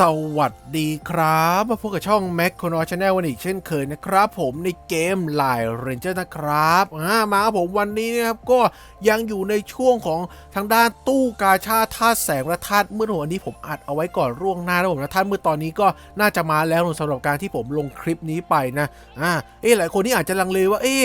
สวัสดีครับมาพบกับช่อง Mac คนอชาแนลวันอีกเช่นเคยนะครับ ผมในเกมไลน์เรนเจอร์นะครับอ่ามาครับผมวันนี้นะครับก็ยังอยู่ในช่วงของทางด้านตู้กาชาธาตุแสงและธาตุมืดผมวันนี้ผมอัดเอาไว้ก่อนร่วงหน้าแล้วผมนะธาตุมืดตอนนี้ก็น่าจะมาแล้วสำหรับการที่ผมลงคลิปนี้ไปนะอ่าเอ๊หลายคนที่อาจจะลังเลว่าเอ๊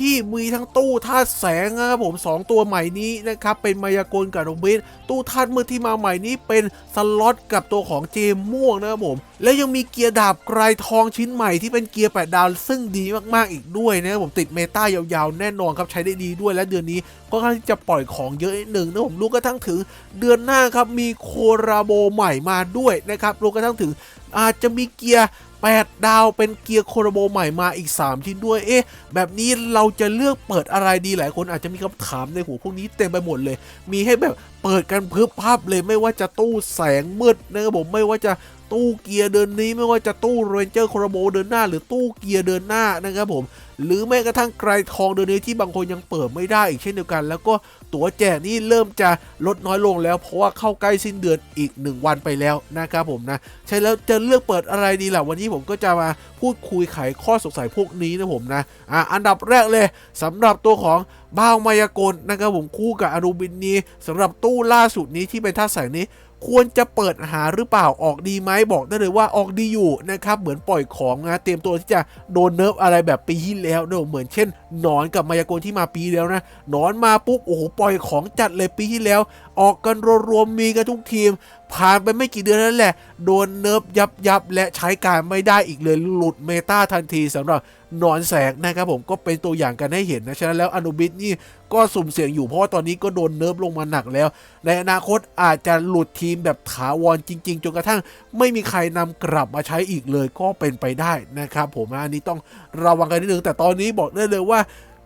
ะพี่มีทั้งตู้ธาตุแสงนะครับผมสองตัวใหม่นี้นะครับเป็นมายากลกับโรบินตู้ธาตุมืดที่มาใหม่นี้เป็นสล็อตกับตัวของเจมม่วงนะครับผมแล้วยังมีเกียร์ดาบไกรทองชิ้นใหม่ที่เป็นเกียร์แปดดาวซึ่งดีมากๆอีกด้วยนะครับผมติดเมตายาวๆ แน่นอนครับใช้ได้ดีด้วยและเดือนนี้ก็ค่อนข้างที่จะปล่อยของเยอะนิดหนึ่งนะผมรู้กระทั่งถึงเดือนหน้าครับมีโคราโบใหม่มาด้วยนะครับรู้กระทั่งถึงอาจจะมีเกียร์ 8 ดาวเป็นเกียร์โคโรโบใหม่มาอีก 3 ชิ้นด้วย เอ๊ะ แบบนี้เราจะเลือกเปิดอะไรดีหลายคนอาจจะมีคำถามในหัวพวกนี้เต็มไปหมดเลย มีให้แบบ เปิดกันพึบพับเลยไม่ว่าจะตู้แสงมืดนะครับผมไม่ว่าจะตู้เกียร์เดินนี้ไม่ว่าจะตู้เรนเจอร์โคราโบเดินหน้า หรือตู้เกียร์เดินหน้านะครับผม หรือแม้กระทั่งไกรทองเดินนี้ที่บางคนยังเปิดไม่ได้อีกเช่นเดียวกัน แล้วก็ตั๋วแจกนี่เริ่มจะลดน้อยลงแล้ว เพราะว่าเข้าใกล้สิ้นเดือนอีก 1 วันไปแล้วนะครับผมนะ ใช่แล้วจะเลือกเปิดอะไรดีล่ะวันนี้ผมก็จะมาพูดคุยไขข้อสงสัยพวกนี้นะผมนะอะอันดับแรกเลยสำหรับตัวของ บ้าวมายากลนะครับผมคู่กับอรูบินนี้สำหรับตู้ล่าสุดนี้ที่เป็นท่าแสงนี้ ควรจะเปิดหาหรือเปล่าออกดีไหมบอกได้เลยว่าออกดีอยู่นะครับเหมือนปล่อยของนะเตรียมตัวที่จะโดนเนิร์ฟอะไรแบบปีที่แล้วเนอะเหมือนเช่นหนอนกับมายากลที่มาปีแล้วนะหนอนมาปุ๊บโอ้โหปล่อยของจัดเลยปีที่แล้ว ออกกันรวมๆมีกันทุกทีมผ่านไปไม่กี่เดือนนั่นแหละ โดนเนิร์ฟยับยับและใช้การไม่ได้อีกเลยหลุดเมตาทันทีสำหรับนอนแสงนะครับผมก็เป็นตัวอย่างกันให้เห็นนะ ฉะนั้นแล้วอนุบิสนี่ ก็สุ่มเสี่ยงอยู่เพราะว่าตอนนี้ก็โดนเนิร์ฟลงมาหนักแล้ว ในอนาคตอาจจะหลุดทีมแบบถาวรจริง ๆ จนกระทั่งไม่มีใครนำกลับมาใช้อีกเลยก็เป็นไปได้นะครับผมอันนี้ต้องระวังกันนิดนึงแต่ตอนนี้บอกได้เลยว่า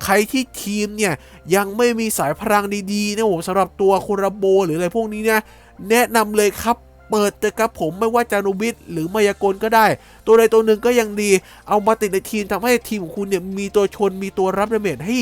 ใครที่ทีมเนี่ยยังไม่มีสายพลังดีๆนะผมสำหรับตัวโคราโบหรืออะไรพวกนี้เนี่ยแนะนำเลยครับเปิดเลยครับผมไม่ว่าจานุบิสหรือมายากลก็ได้ ตัวใดตัวหนึ่งก็ยังดี เอามาติดในทีมทำให้ทีมของคุณเนี่ยมีตัวชนมีตัวรับดาเมจให้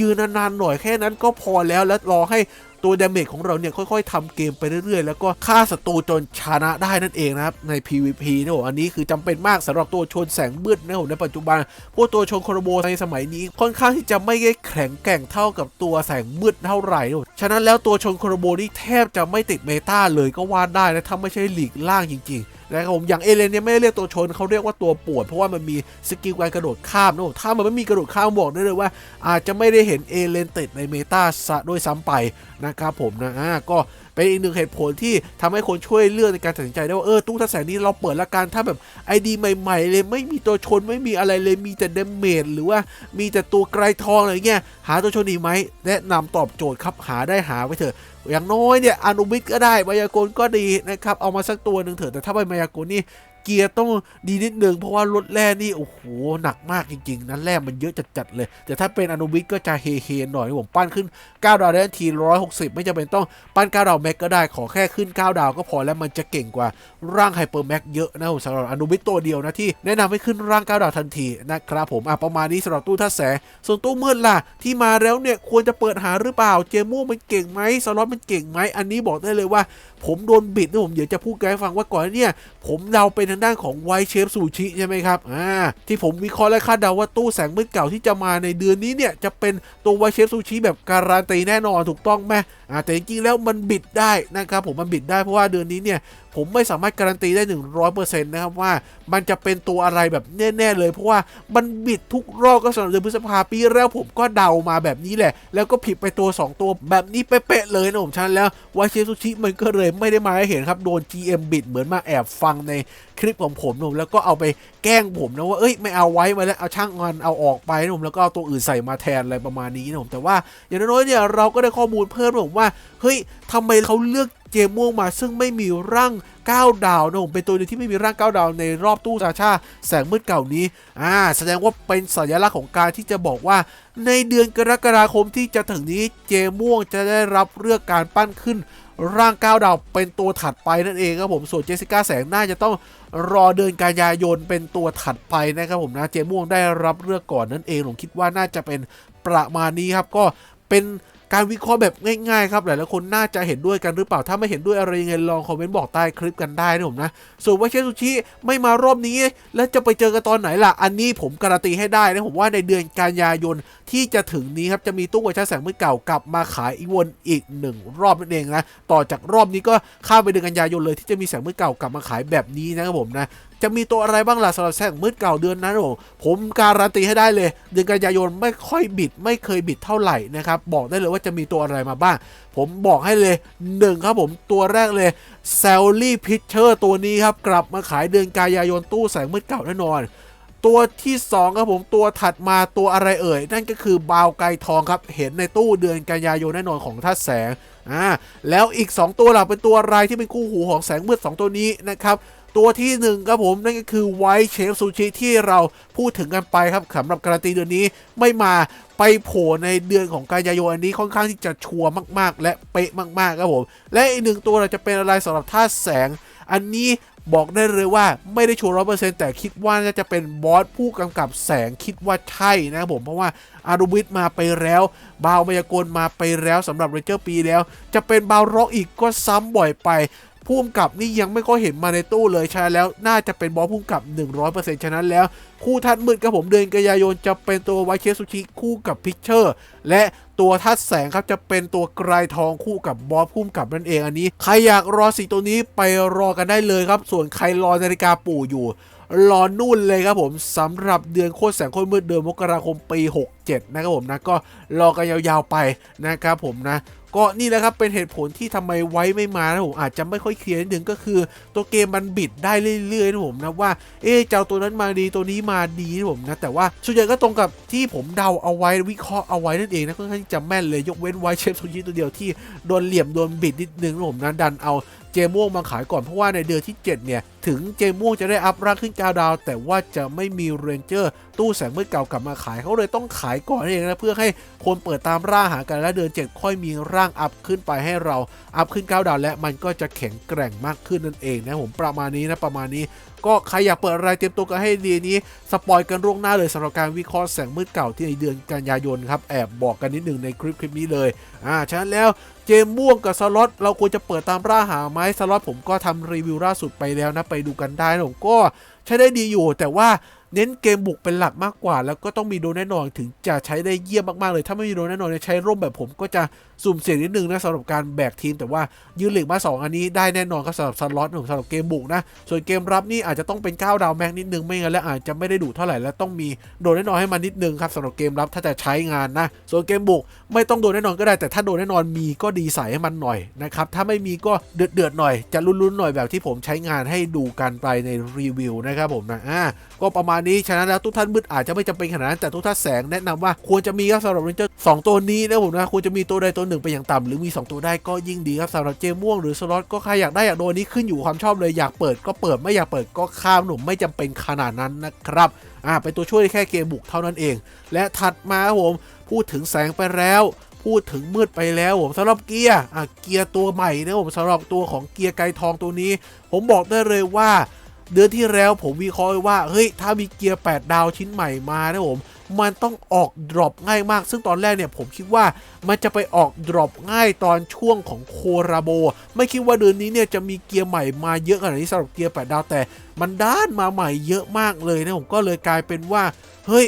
ยืนนานๆหน่อยแค่นั้นก็พอแล้วและรอให้ตัวดาเมจของเราเนี่ยค่อยๆทำเกมไปเรื่อยๆ แล้วก็ฆ่าศัตรูจนชนะได้นั่นเองนะครับ ใน PVP นะผมอันนี้คือจำเป็นมากสำหรับตัวชนแสงมืดนะผมในปัจจุบัน พวกตัวชนโครโบในสมัยนี้ค่อนข้างที่จะไม่ได้แข็งแกร่งเท่ากับตัวแสงมืดเท่าไหร่นะฉะนั้นแล้วตัวชนโครโบนี่แทบจะไม่ติดเมตาเลยก็ว่าได้นะถ้าไม่ใช่หลีกล่างจริงๆ นะครับผมอย่างเอเลนเนี่ยไม่ได้เรียกตัวชนเขาเรียกว่าตัวปวด เพราะว่ามันมีสกิลการกระโดดข้ามนะถ้ามันไม่มีกระโดดข้ามบอกได้เลยว่า อาจจะไม่ได้เห็นเอเลนติดในเมตาซะด้วยซ้ำไปนะครับผมนะอ่าก็ เป็นอีกหนึ่งเหตุผลที่ทำให้คนช่วยเลือกในการตัดสินใจได้ว่าเออตู้ท่าแสงนี้เราเปิดละกันถ้าแบบไอดีใหม่ๆ เลยไม่มีตัวชนไม่มีอะไรเลยมีแต่เดเมจหรือว่ามีแต่ตัวไกลทองอะไรเงี้ยหาตัวชนดีไหมแนะนำตอบโจทย์ครับหาได้หาไว้เถอะอย่างน้อยเนี่ยอนุมิตก็ได้มายากลก็ดีนะครับเอามาสักตัวหนึ่งเถอะแต่ถ้าเป็นมายากลนี่ เกียร์ต้องดีนิดนึงเพราะว่ารถแร่นี่โอ้โหหนักมากจริงๆนั้นแร่มันเยอะจัดๆเลย แต่ถ้าเป็นอนุมิตก็จะเฮๆหน่อยผมปั้นขึ้น 9 ดาวได้ทันที 160 ไม่จำเป็นต้องปั้น 9 ดาวแม็กก็ได้ขอแค่ขึ้น 9 ดาวก็พอแล้วมันจะเก่งกว่าร่างไฮเปอร์แม็กเยอะนะผมสำหรับอนุมิตตัวเดียวนะที่แนะนำให้ขึ้นร่าง 9 ดาวทันทีนะครับผมอะประมาณนี้สำหรับตู้ท่าแสส่วนตู้มืดล่ะที่มาแล้วเนี่ยควรจะเปิดหาหรือเปล่าเจม่วมันเก่งไหมสล็อตมันเก่งไหมอันนี้บอกได้เลยว่า ผมโดนบิดนะผมเดี๋ยวจะพูดกให้ฟังว่าก่อนเนี่ย ผมเดาเป็นทางด้านของไวเชฟซูชิใช่ไหมครับอ่าที่ผมวิเคราะห์และคาดเดาว่าตู้แสงมืดเก่าที่จะมาในเดือนนี้เนี่ยจะเป็นตัวไวเชฟซูชิแบบการันตีแน่นอนถูกต้องไหมอ่าแต่จริงๆแล้วมันบิดได้นะครับผมมันบิดได้เพราะว่าเดือนนี้เนี่ย ผมไม่สามารถการันตีได้ 100%นะครับว่ามันจะเป็นตัวอะไรแบบแน่ๆเลย เพราะว่ามันบิดทุกรอบก็สำหรับเดือนพฤษภาปีแล้วผมก็เดามาแบบนี้แหละ แล้วก็ผิดไปตัว 2 ตัวแบบนี้เป๊ะๆเลยนะผมชันแล้ววาเชซุชิมันก็เลยไม่ได้มาให้เห็นครับโดน GM บิดเหมือนมาแอบฟังใน คลิปของผมนะผมแล้วก็เอาไปแกล้งผมนะว่าเอ้ยไม่เอาไว้มาแล้วเอาช่างงานเอาออกไปนะผมแล้วก็เอาตัวอื่นใส่มาแทนอะไรประมาณนี้นะผมแต่ว่าอย่างน้อยเนี่ยเราก็ได้ข้อมูลเพิ่มนะผมว่าเฮ้ยทำไมเขาเลือกเจมม่วงมาซึ่งไม่มีร่าง9 ดาวนะผมเป็นตัวเดียวที่ไม่มีร่าง 9 ดาวในรอบตู้ซาชาแสงมืดเก่านี้อ่าแสดงว่าเป็นสัญลักษณ์ของการที่จะบอกว่า ในเดือนกรกฎาคมที่จะถึงนี้เจม่วงจะได้รับเลือกการปั้นขึ้น ร่าง9ดาวเป็นตัวถัดไปนั่นเองครับผมส่วนเจสสิก้าแสงน่าจะต้องรอเดือนกันยายนเป็นตัวถัดไปนะครับผมนะเจม่วงได้รับเลือกก่อนนั่นเองผมคิดว่าน่าจะเป็นประมาณนี้ครับก็เป็น การวิเคราะห์แบบง่ายๆครับหลายๆคนน่าจะเห็นด้วยกันหรือเปล่า ถ้าไม่เห็นด้วยอะไรยังไงลองคอมเมนต์บอกใต้คลิปกันได้นะผมนะ ส่วนว่าเชฟซูชิไม่มารอบนี้ แล้วจะไปเจอกันตอนไหนล่ะ อันนี้ผมการันตีให้ได้นะผมว่าในเดือนกันยายนที่จะถึงนี้ครับจะมีตู้กระชาแสงมือเก่ากลับมาขายอีกวนอีกหนึ่งรอบนั่นเองนะต่อจากรอบนี้ก็ข้ามไปเดือนกันยายนเลยที่จะมีแสงมือเก่ากลับมาขายแบบนี้นะครับผมนะจะมีตัวอะไรบ้างล่ะสำหรับแสงมืดเก่าเดือนนั้นผมผมการันตีให้ได้เลยเดือนกันยายนไม่ค่อยบิด ไม่เคยบิดเท่าไหร่นะครับบอกได้เลยว่าจะมีตัวอะไรมาบ้าง ผมบอกให้เลยหนึ่งครับผมตัวแรกเลยเซลลี่พิชเชอร์ตัวนี้ครับกลับมาขายเดือนกันยายนตู้แสงมืดเก่าแน่นอนตัวที่2ครับผมตัวถัดมาตัวอะไรเอ่ย นั่นก็คือบาวไกทองครับ เห็นในตู้เดือนกันยายนแน่นอนของท่าแสงอ่าแล้วอีก 2 ตัวหลักเป็นตัวอะไรที่เป็นคู่หูของแสงมืด2ตัวนี้นะครับ ตัวที่หนึ่งครับผม นั่นก็คือไวท์เชฟซูชิที่เราพูดถึงกันไปครับสำหรับการันตีเดือนนี้ไม่มาไปโผล่ในเดือนของกันยายนอันนี้ค่อนข้างที่จะชัวร์มากๆ และเป๊ะมากๆครับผม และอีกหนึ่งตัวเราจะเป็นอะไรสำหรับท่าแสง อันนี้บอกได้เลยว่าไม่ได้ชัวร์ร้อยเปอร์เซ็นต์แต่คิดว่าน่าจะเป็นบอสผู้กำกับแสงคิดว่าใช่นะครับผมเพราะว่าอารูบิทมาไปแล้ว บาวมายากลมาไปแล้วสำหรับเรเจอร์ปีแล้ว จะเป็นบาวร็อกอีกก็ซ้ำบ่อยไป พุ่มกับนี่ยังไม่ค่อยเห็นมาในตู้เลยฉะนั้แล้วน่าจะเป็นบอสพุ่มกับ 100%ฉะนั้นแล้ว คู่ทัดมืดกับผมเดือนกันยายนจะเป็นตัวไวเชสุชิคู่กับพิกเชอร์ และตัวทัดแสงครับจะเป็นตัวไกรทองคู่กับบอสพุ่มกับนั่นเองอันนี้ ใครอยากรอสีตัวนี้ไปรอกันได้เลยครับ ส่วนใครรอนาฬิกาปู่อยู่ รอนู่นเลยครับผมสำหรับเดือนโคตรแสงโคตรมืดเดือนมกราคมปี 7 นะครับผมนะก็รอกันยาวๆไปนะครับผมนะก็นี่แหละครับเป็นเหตุผลที่ทำไมไว้ไม่มานะผมอาจจะไม่ค่อยเคลียร์นิดนึงก็คือ ตัวเกมมันบิดได้เรื่อยๆนะผมนะว่าเอ๊เจ้าตัวนั้นมาดีตัวนี้มาดีนะผมนะแต่ว่าส่วนใหญ่ก็ตรงกับที่ผมเดาเอาไว้วิเคราะห์เอาไว้นั่นเองนะค่อนข้างจะแม่นเลยยกเว้นไว้เชฟซูชิตัวเดียวที่โดนเหลี่ยมโดนบิดนิดนึงนะผมนะดันเอาเจม่วงมาขายก่อนเพราะว่าในเดือนที่ 7 เนี่ย ถึงเจม่วงจะได้อัพร่างขึ้นกาวดาว แต่ว่าจะไม่มีเรนเจอร์ ตู้แสงมืดเก่ากลับมาขายเขาเลยต้องขายก่อนนั่นเองนะเพื่อให้คนเปิดตามร่าหากันและเดือน 7 ค่อยมีร่างอัพขึ้นไปให้เราอัพขึ้นกาดาวและมันก็จะแข็งแกร่งมากขึ้นนั่นเองนะผมประมาณนี้นะประมาณนี้ ก็ใครอยากเปิดอะไรเตรียมตัวกันให้ดีนี้สปอยกันล่วงหน้าเลยสำหรับการวิเคราะห์แสงมืดเก่าที่ในเดือนกันยายนครับแอบบอกกันนิดหนึ่งในคลิปคลิปนี้เลยอ่าฉะนั้นแล้วเจมม่วงกับสล็อตเราควรจะเปิดตามร่าหาไหมสล็อตผมก็ทำรีวิวล่าสุดไปแล้วนะไปดูกันได้ผมก็ใช้ได้ดีอยู่ แต่ว่า เน้นเกมบุกเป็นหลักมากกว่า แล้วก็ต้องมีโดนแน่นอนถึงจะใช้ได้เยี่ยมมากๆเลย ถ้าไม่มีโดนแน่นอนใช้ร่มแบบผมก็จะสุ่มเสี่ยงนิดนึงนะสำหรับการแบกทีม แต่ว่ายืนเหล็กมา 2 อันนี้ได้แน่นอนครับสำหรับสล็อตผมสำหรับเกมบุกนะ ส่วนเกมรับนี่อาจจะต้องเป็น9ดาวแม็กนิดนึงไม่งั้นแล้วอาจจะไม่ได้ดุเท่าไหร่แล้วต้องมีโดนแน่นอนให้มันนิดนึงครับสำหรับเกมรับถ้าจะใช้งานนะส่วนเกมบุกไม่ต้องโดนแน่นอนก็ได้ แต่ถ้าโดนแน่นอนมีก็ดีใส่ให้มันหน่อยนะครับถ้าไม่มีก็เดือดเดือดๆหน่อยจะลุ้นๆหน่อยแบบที่ผมใช้งานให้ดูกันไปในรีวิวนะครับผมนะอ่าก็ประมาณนี้ฉะนั้นแล้วทุกท่านมืดอาจจะไม่จำเป็นขนาดนั้นแต่ทุกท่านแสงแนะนำว่าควรจะมีครับสำหรับเรนเจอร์สองตัวนี้นะผมนะควรจะมีตัวใดตัวหนึ่งไปอย่างต่ำหรือมี 2 ตัวได้ก็ยิ่งดีครับสำหรับเจม่วงหรือสล็อตก็ใครอยากได้อยากโดนนี้ขึ้นอยู่ความชอบเลยอยากเปิดก็เปิดไม่อยากเปิดก็ข้ามหนุ่มไม่จำเป็นขนาดนั้นนะครับอ่าเป็นตัวช่วยแค่เกมบุกเท่านั้นเอง และถัดมาครับผมพูดถึงแสงไปแล้วพูดถึงมืดไปแล้วผมสำหรับเกียร์อะเกียร์ตัวใหม่นะผมสำหรับตัวของเกียร์ไกทองตัวนี้ ผมบอกได้เลยว่า เดือนที่แล้วผมวิเคราะห์ว้ว่า เฮ้ย ถ้ามีเกียร์ 8 ดาวชิ้นใหม่มานะผม มันต้องออกดรอปง่ายมาก ซึ่งตอนแรกเนี่ยผมคิดว่ามันจะไปออกดรอปง่ายตอนช่วงของโคราโบ ไม่คิดว่าเดือนนี้เนี่ยจะมีเกียร์ใหม่มาเยอะขนาดนี้สำหรับเกียร์ 8 ดาวแต่ มันด้านมาใหม่เยอะมากเลยนะผมก็เลยกลายเป็นว่า เฮ้ย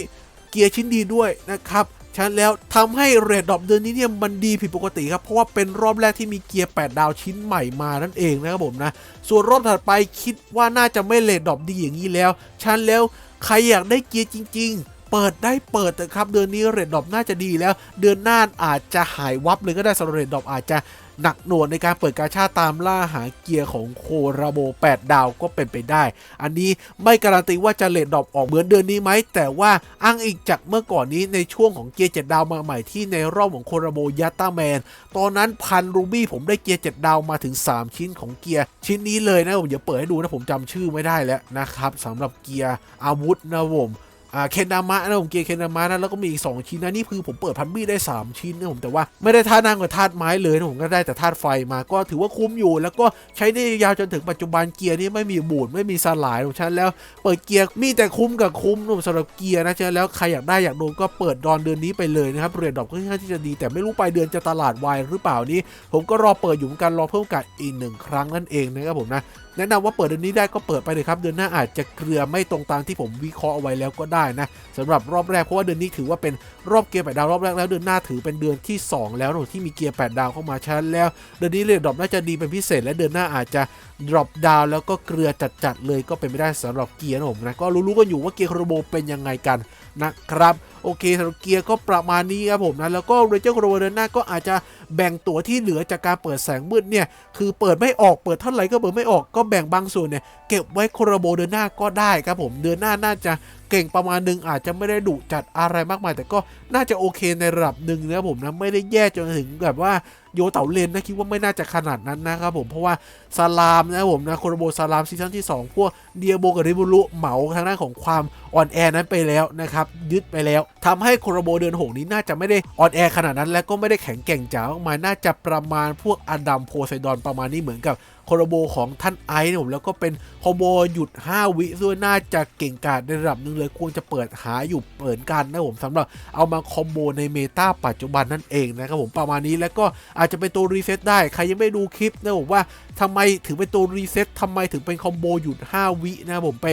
เกียร์ชิ้นดีด้วยนะครับ ฉะนั้นแล้วทำให้เรดดอปเดือนนี้เนี่ยมันดีผิดปกติครับ เพราะว่าเป็นรอบแรกที่มีเกียร์ 8 ดาวชิ้นใหม่มานั่นเองนะครับผมนะ ส่วนรอบถัดไปคิดว่าน่าจะไม่เรดดอปดีอย่างนี้แล้วฉะนั้นแล้วใครอยากได้เกียร์จริง ๆเปิดได้เปิดแต่ครับ เดือนนี้เรดดอปน่าจะดีแล้ว เดือนหน้าอาจจะหายวับเลยก็ได้สำหรับเรดดอปอาจจะ หนักหน่วงในการเปิดกาชาตามล่าหาเกียร์ของโคราโบ8ดาวก็เป็นไปได้ อันนี้ไม่การันตีว่าจะเลดดรอปออกเหมือนเดือนนี้ไหม แต่ว่าอ้างอีกจากเมื่อก่อนนี้ในช่วงของเกียร์ 7 ดาวมาใหม่ที่ในรอบของโคราโบยัตตาแมน ตอนนั้นพันรูบี้ผมได้เกียร์ 7 ดาวมาถึง 3 ชิ้นของเกียร์ ชิ้นนี้เลยนะผมเดี๋ยวเปิดให้ดูนะผมจำชื่อไม่ได้แล้วนะครับสำหรับเกียร์อาวุธนะผม อ่าเคนดามะนะผมเกียร์เคนดามะนะแล้วก็มีอีก2ชิ้นนะนี่คือผมเปิดพันบี้ได้ 3 ชิ้นนะผมแต่ว่าไม่ได้ธาตุน้ำกับธาตุไม้เลยนะผมก็ได้แต่ธาตุไฟมาก็ถือว่าคุ้มอยู่ แล้วก็ใช้ได้ยาวจนถึงปัจจุบันเกียร์นี่ไม่มีบูดไม่มีสลายของฉันแล้วเปิดเกียร์มีแต่คุ้มกับคุ้มนะสำหรับเกียร์นะฉะนั้นแล้วใครอยากได้อยากโดนก็เปิดดอนเดือนนี้ไปเลยนะครับเรทดอกค่อนข้างที่จะดี แต่ไม่รู้ปลายเดือนจะตลาดวายหรือเปล่านี่ผมก็รอเปิดอยู่เหมือนกันรอเพิ่มโอกาสอีกหนึ่งครั้งนั่นเองนะครับผมนะ แนะนำว่าเปิดเดือนนี้ได้ก็เปิดไปเลยครับ เดือนหน้าอาจจะเกลือไม่ตรงตามที่ผมวิเคราะห์เอาไว้แล้วก็ได้นะสำหรับรอบแรกเพราะว่าเดือนนี้ถือว่าเป็นรอบเกียร์แปดดาวรอบแรกแล้วเดือนหน้าถือเป็นเดือนที่ 2 แล้วที่มีเกียร์แปดดาวเข้ามาชั้นแล้วเดือนนี้เรทดรอปน่าจะดีเป็นพิเศษ และเดือนหน้าอาจจะดรอปดาวแล้วก็เกลือจัดๆเลยก็เป็นไม่ได้สำหรับเกียร์นะผมนะก็รู้ๆกันอยู่ว่าเกียร์โครโบเป็นยังไงกันนะครับ โอเคสำหรับเกียร์ก็ประมาณนี้ครับผมนะแล้วก็เรเจอร์โครโบเดือนหน้าก็อาจจะแบ่งตัวที่เหลือจากการเปิดแสงมืดเนี่ยคือเปิดไม่ออกเปิดเท่าไหร่ก็เปิดไม่ออกก็แบ่งบางส่วนเนี่ยเก็บไว้โครโบเดือนหน้าก็ได้ครับผมเดือนหน้าน่าจะเก่งประมาณหนึงอาจจะไม่ได้ดุจัดอะไรมากมาย แต่ก็น่าจะโอเคในระดับหนึ่งนะครับผมนะไม่ได้แย่จนถึงแบบว่าโยเต่าเลนนะคิดว่าไม่น่าจะขนาดนั้นนะครับผมเพราะว่าซาลามนะผมนะโคโรโบซาลามซีซั่นที่ 2 พวกเดียโบกับริบุรุเหมาทางด้านของความอ่อนแอนั้นไปแล้วนะครับยึดไปแล้วทำให้โคโรโบเดือนหกนี้น่าจะไม่ได้อ่อนแอขนาดนั้น และก็ไม่ได้แข็งแกร่งจ๋ามากมายน่าจะประมาณพวกอดัมโพไซดอนประมาณนี้เหมือนกับโคโรโบของท่านไอซ์ผมแล้วก็เป็นคอมโบหยุด 5 วิด้วยน่าจะเก่งกาจในระดับหนึ่งเลยควรจะเปิดหาอยู่เปิดกันนะผมสำหรับเอามาคอมโบในเมตาปัจจุบันนั่นเองนะครับผมประมาณนี้แล้วก็อาจจะเป็นตัวรีเซ็ตได้ ใครยังไม่ดูคลิปนะผมว่าทำไมถึงเป็นตัวรีเซ็ตทำไมถึงเป็นคอมโบหยุด 5 วินะผมไป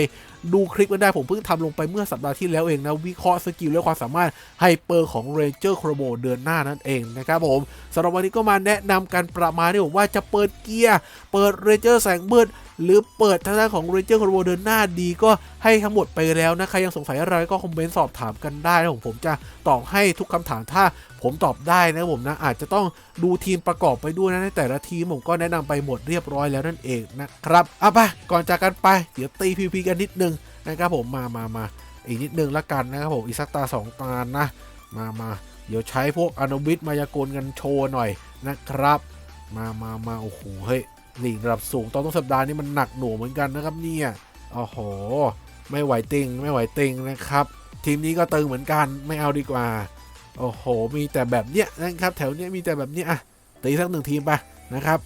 ดูคลิปกันได้ผมเพิ่งทำลงไปเมื่อสัปดาห์ที่แล้วเองนะ วิเคราะห์สกิลและความสามารถไฮเปอร์ของ Ranger c h r o b o เดือนหน้านั่นเองนะครับผมสำหรับวันนี้ก็มาแนะนำกันประมาณนี้ผมว่าจะเปิดเกียร์ เปิดเรเจอร์แสงมืดหรือเปิดทางด้านของ Ranger c h r o b o เดินหน้าดีก็ให้ทั้งหมดไปแล้วนะใครยังสงสัยอะไรก็คอมเมนต์สอบถามกันได้นะผมผมจะตอบให้ทุกคำถามถ้าผมตอบได้นะผมนะอาจจะต้องดูทีมประกอบไปด้วยนะในแต่ละทีมผมก็แนะนำไปหมดเรียบร้อยแล้วนั่นเองนะครับเอาไปก่อนจากกันไปเดี๋ยวตีพีพีกันนิดนึง นะครับผมมามามาอีกนิดนึงละกันนะครับผมอีกสักตาสองตานะมามาเดี๋ยวใช้พวกอนุบิตมายากลกันโชว์หน่อยนะครับ มามามาโอ้โหเฮ้ยลีกระดับสูงตอนต้นสัปดาห์นี้มันหนักหน่วงเหมือนกันนะครับเนี่ยโอ้โห ไม่ไหวติงไม่ไหวติงนะครับ ทีมนี้ก็ตึงเหมือนกันไม่เอาดีกว่า โอ้โห มีแต่แบบเนี้ยนะครับ แถวเนี้ยมีแต่แบบเนี้ยอะตีสักหนึ่งทีมไปนะครับ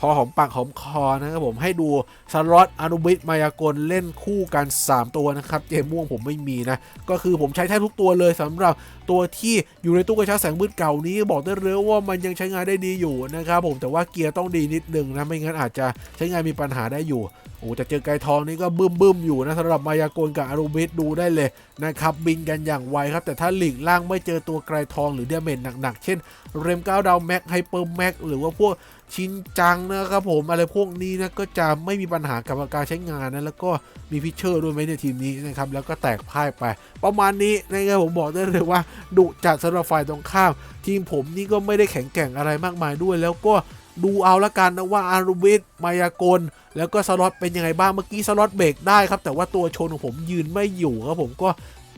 พอหอมปากหอมคอนะครับผมให้ดูสล็อตอนุบิตมายากลเล่นคู่กัน 3 ตัวนะครับเจมม่วงผมไม่มีนะ ก็คือผมใช้แทบทุกตัวเลยสำหรับตัวที่อยู่ในตู้กระชากแสงมืดเก่านี้บอกได้เลยว่ามันยังใช้งานได้ดีอยู่นะครับผมแต่ว่าเกียร์ต้องดีนิดนึงนะไม่งั้นอาจจะใช้งานมีปัญหาได้อยู่โอ้แต่เจอไกทองนี่ก็บึ้มบึ้มอยู่นะสำหรับมายากลกับอารุบิตดูได้เลยนะครับบินกันอย่างไวครับ แต่ถ้าหลีกล่างไม่เจอตัวไกรทองหรือเดเมจหนักๆ เช่น เรมเก้าดาวแม็กไฮเปอร์แม็กหรือว่าพวกชินจังนะครับผมอะไรพวกนี้นะก็จะไม่มีปัญหากับการใช้งานนะแล้วก็มีพิเชอร์ด้วยไหมในทีมนี้นะครับแล้วก็แตกพ่ายไป ประมาณนี้นะครับผมบอกได้เลยว่าดุจัดสำหรับฝ่ายตรงข้าม ทีมผมนี่ก็ไม่ได้แข็งแกร่งอะไรมากมายด้วย แล้วก็ดูเอาละกันนะว่าอารูบิสมายากล แล้วก็สล็อตเป็นยังไงบ้างเมื่อกี้สล็อตเบรกได้ครับ แต่ว่าตัวชนของผมยืนไม่อยู่ครับผมก็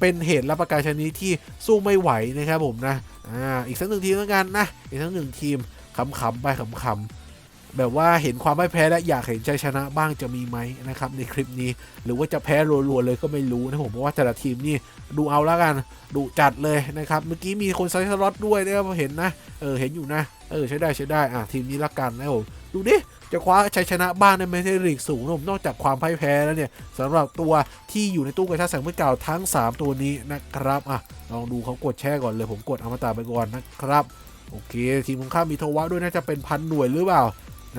เป็นเหตุและประการชนิดที่สู้ไม่ไหวนะครับผมนะอ่าอีกสักหนึ่งทีมแล้วกันนะ อีกสักหนึ่งทีมขำๆไปขำๆแบบว่าเห็นความไม่แพ้และอยากเห็นใจชนะบ้างจะมีไหมนะครับในคลิปนี้ หรือว่าจะแพ้รัวๆเลยก็ไม่รู้นะผมเพราะว่าแต่ละทีมนี่ดูเอาแล้วกันดูจัดเลยนะครับเมื่อกี้มีคนไซส์สล็อตด้วยนะครับเห็นนะเออเห็นอยู่นะเออใช้ได้ใช้ได้อะทีมนี้ละกันนะผมดูดิ จะคว้าชัยชนะบ้างในเมทัลลีกสูงนะผมนอกจากความพ่ายแพ้แล้วเนี่ยสำหรับตัวที่อยู่ในตู้กระชากแสงเมื่อเก่าทั้ง 3 ตัวนี้นะครับอะลองดูเขากดแช่ก่อนเลยผมกดอมตะไปก่อนนะครับ โอเค ทีมของข้ามีโทวะด้วยน่าจะเป็นพันหน่วยหรือเปล่า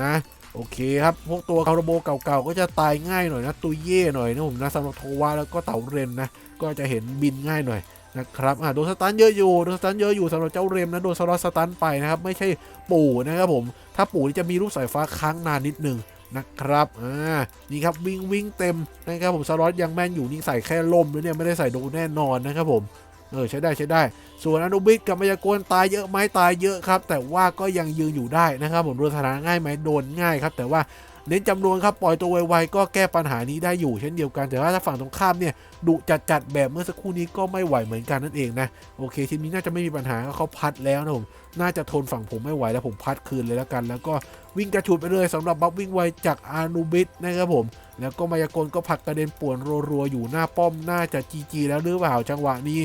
นะโอเคครับ พวกตัวคาร์โบเก่าๆ ก็จะตายง่ายหน่อยนะ ตัวเย่หน่อยนะผมนะสำหรับโทวะแล้วก็เต่าเรนนะ ก็จะเห็นบินง่ายหน่อย นะครับอะโดนสตันเยอะอยู่โดนสตันเยอะอยู่สำหรับเจ้าเรมนะโดนสล็อตสตันไปนะครับไม่ใช่ปู่นะครับผม ถ้าปู่จะมีลูกสายฟ้าค้างนานนิดนึงนะครับอ่านี่ครับวิ่งวิ่งเต็มนะครับผมสล็อตยังแม่นอยู่นี่ใส่แค่ล่มเลยเนี่ยไม่ได้ใส่โดนแน่นอนนะครับผมเออใช้ได้ใช้ได้ ส่วนอนุบิตกับมายากลตายเยอะไหมตายเยอะครับ แต่ว่าก็ยังยืนอยู่ได้นะครับผมโดนสถานะง่ายไหมโดนง่ายครับ แต่ว่า เน้นจำนวนครับปล่อยตัวไวๆก็แก้ปัญหานี้ได้อยู่เช่นเดียวกันแต่ว่าถ้าฝั่งตรงข้ามเนี่ยดุจัดๆแบบเมื่อสักครู่นี้ก็ไม่ไหวเหมือนกันนั่นเองนะโอเคทีมนี้น่าจะไม่มีปัญหาเขาพัดแล้วนะผมน่าจะทนฝั่งผมไม่ไหวแล้วผมพัดคืนเลยแล้วกัน แล้วก็วิ่งกระชุดไปเลยสำหรับบัฟวิ่งไวจากอานุบิตนะครับผมแล้วก็มายากลก็ผักกระเด็นป่วนรัวๆอยู่หน้าป้อมน่าจะจีจีแล้วหรือเปล่าจังหวะนี้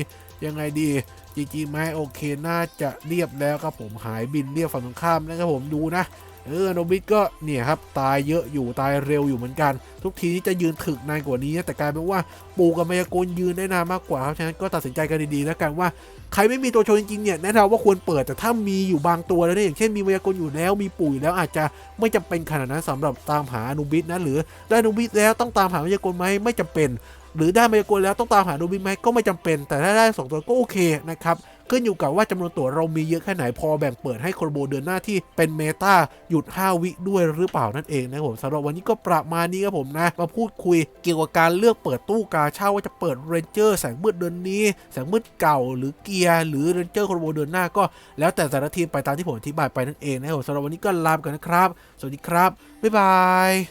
ยังไงดีจีจีไหมโอเคน่าจะเรียบแล้วครับผมหายบินเรียบฝั่งตรงข้ามนะครับผมดูนะ เออโนบิก็เนี่ยครับตายเยอะอยู่ตายเร็วอยู่เหมือนกัน ทุกทีนี่จะยืนถึกนานกว่านี้แต่กลายเป็นว่าปูกับมายากลยืนได้นานมากกว่าครับฉะนั้นก็ตัดสินใจกันดีๆแล้วกันว่าใครไม่มีตัวโชว์จริงๆเนี่ยแนะนำว่าควรเปิดแต่ถ้ามีอยู่บางตัวแล้วเนี่ยอย่างเช่นมีมายากลอยู่แล้วมีปู่อยู่แล้วอาจจะไม่จำเป็นขนาดนั้นสำหรับตามหานุบิสนะหรือได้นุบิสแล้วต้องตามหามายากลไหมไม่จำเป็น หรือได้มายากลแล้วต้องตามหานุบิสไหมก็ไม่จำเป็น แต่ถ้าได้สองตัวก็โอเคนะครับ ขึ้นอยู่กับว่าจำนวนตั๋วเรามีเยอะแค่ไหนพอแบ่งเปิดให้โครโบเดินหน้าที่เป็นเมตาหยุด 5 วิด้วยหรือเปล่านั่นเองนะครับผมสำหรับวันนี้ก็ประมาณนี้ครับผมนะ มาพูดคุยเกี่ยวกับการเลือกเปิดตู้กาเช่าว่าจะเปิดเรนเจอร์แสงมืดเดือนนี้ แสงมืดเก่าหรือเกียร์หรือเรนเจอร์โครโบเดินหน้าก็ แล้วแต่แต่ละทีมไปตามที่ผมอธิบายไปนั่นเองนะครับผมสำหรับวันนี้ก็ลาไปกันนะครับ สวัสดีครับบ๊ายบาย